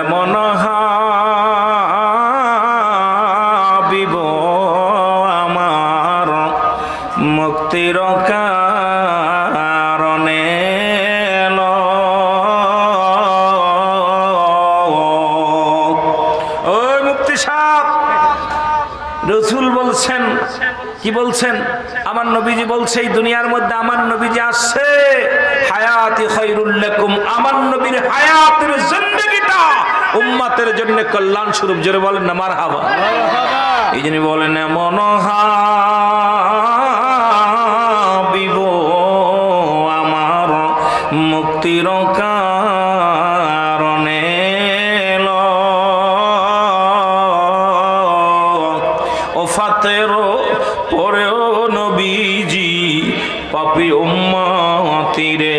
এমন হাবিব আমার মুক্তির কারণে। ওই মুক্তি সাহ রসুল বলছেন, কি বলছেন আমার নবীজি বলছে, এই দুনিয়ার মধ্যে আমার নবীজি আসছে, হায়াতি খৈরুল্লাকুম আমার নবীর হায়াতের জিন্দেগিটা উম্মাতের জন্য কল্যাণ স্বরূপ জোরে বলেন না মার হাবা এই জন্য বলেন মন হাবিব আমার মুক্তির কারণে এলো। ওফাতের পরেও নবীজি পাপি উম্মতিরে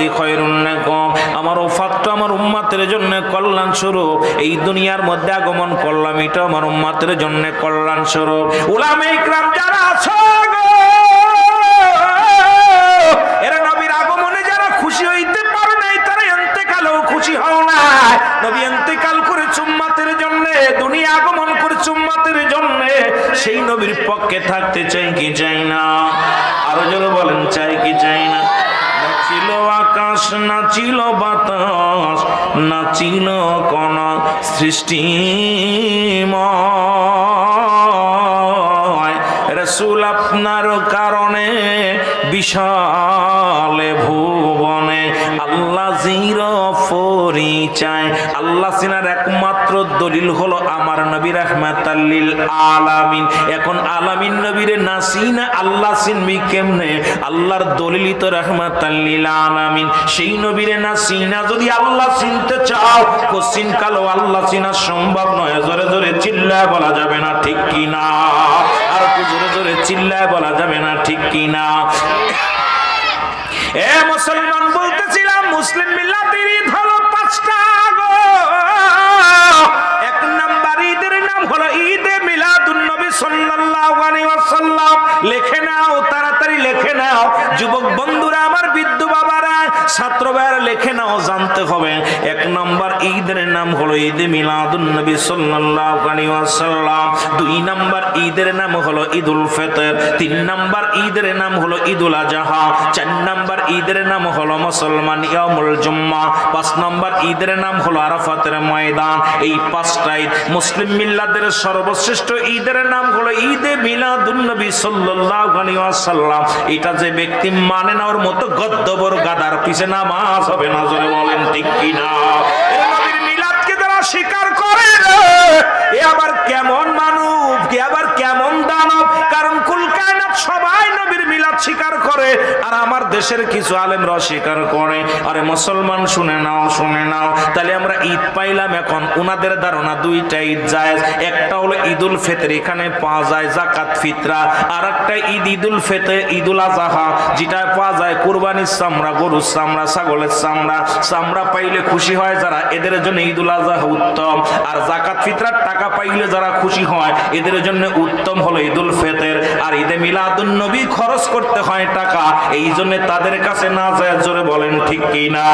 কফাতি খয়রুন্নাকুম আমার ওফাতটা আমার উম্মাতের জন্য কল্যাণ স্বরূপ। এই দুনিয়ার মধ্যে আগমন করলাম এটা আমার উম্মাতের জন্য কল্যাণ স্বরূপ। উলামে ইকরাম যারা আছো এরা নবীর আগমনে যারা খুশি হইতে পারো নাই, তারা এন্তেকালেও খুশি হও না নবী এন্তেকাল করে চুম্মাতের জন্য, দুনিয়া আগমন করে চুম্মাতের জন্য। সেই নবীর পক্ষে থাকতে চাই কি চাই না? আরও যদি বলেন, চাই কি চাই না? নাচিল আকাশ নাচিল বাতাস নাচিল কোন সৃষ্টি রসুল আপনার কারণে বিশাল ভুবনে আল্লাহ পরিচয় আল্লাহ সিনার একমাত্র দলিল হলো আমার নবী রহমাতাল্লিল আলামিন। এখন আলামিন নবীরে নাসিনা আল্লাহ চিনবি কেমনে? আল্লাহর দলিলিত রহমাতাল্লিল আলামিন। সেই নবীরে নাসিনা যদি আল্লাহ চিনতে চাও, কোশ্চিন কালো আল্লাহ চিনা সম্ভব নয়। জোরে জোরে চিল্লায় বলা যাবে না, ঠিক কি না? আর জোরে জোরে চিল্লায় বলা যাবে না, ঠিক কি না? এ মুসলমান লেখে নাও তাড়াতাড়ি লেখে নাও। যুবক বন্ধুরা আমার বিদ্যু বাবারা ছাত্র ভাইয়েরা লেখে নাও, জানতে হবে। এক নাম্বার ঈদের নাম হলো ঈদে মিলাদুন নবী দুই নাম্বার ঈদের নাম হলো ঈদুল তিন নাম্বার ঈদের নাম হলো ঈদুল আজহা। চার নাম্বার ঈদের নাম হলো মুসলমান জুম্মা। পাঁচ নাম্বার ঈদের নাম হলো আরাফাতের ময়দান। এই পাঁচটা ঈদ মুসলিম মিল্লাতের সর্বশ্রেষ্ঠ ঈদের নাম হলো ঈদে মিলাদুন নবী এটা যে ব্যক্তি মানে না, ওর মতো গদ্দবর গাদার পিছে নামাজ হবে না জোরে বলেন ঠিক কিনা? মিলাদকে যারা স্বীকার করে রে, এ আবার কেমন মানব কে আবার কেমন দানব কারণ কুল কায়নাত সবাই নবীর মিলাদ স্বীকার করে, আর আমার দেশের কিছু আলেমরা স্বীকার করে। আরে মুসলমান, শুনে নাও শুনে নাও। তাহলে আমরা ঈদ পাইলাম এখন। উনাদের ধারণা দুইটা ঈদ যায় একটা হলো ঈদুল ফিতর, এখানে পাওয়া যায় জাকাত ফিতরা। আর একটা ঈদ, ঈদুল ফিতর, ঈদুল আজহা, যেটা পাওয়া যায় কুরবানির চামড়া, গরুর চামড়া, ছাগলের চামড়া। চামড়া পাইলে খুশি হয় যারা, এদের জন্য ঈদুল আজহা উত্তম। আর জাকাত ফিতরার টাকা পাইলে যারা খুশি হয়, এদের জন্য উত্তম হলো ঈদুল ফেতের। আর ঈদে মিলাদুন নবী খরচ করতে হয় টাকা এই জন্য তাদের কাছে না যায় জোরে বলেন ঠিক কি না